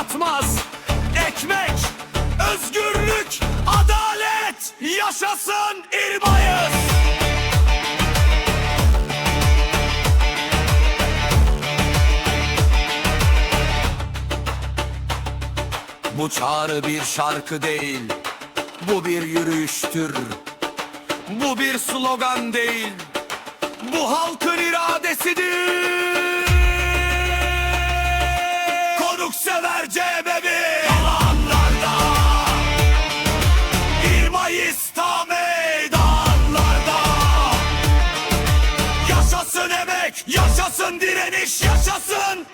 halk geri adım atmaz Ekmek, özgürlük, adalet. Yaşasın İrmayız Bu çağrı bir şarkı değil. Bu bir yürüyüştür. Bu bir slogan değil. Bu halkın iradesidir Konuksever cebebi Alanlarda 1 Mayıs'ta meydanlarda. Yaşasın emek, yaşasın direniş, yaşasın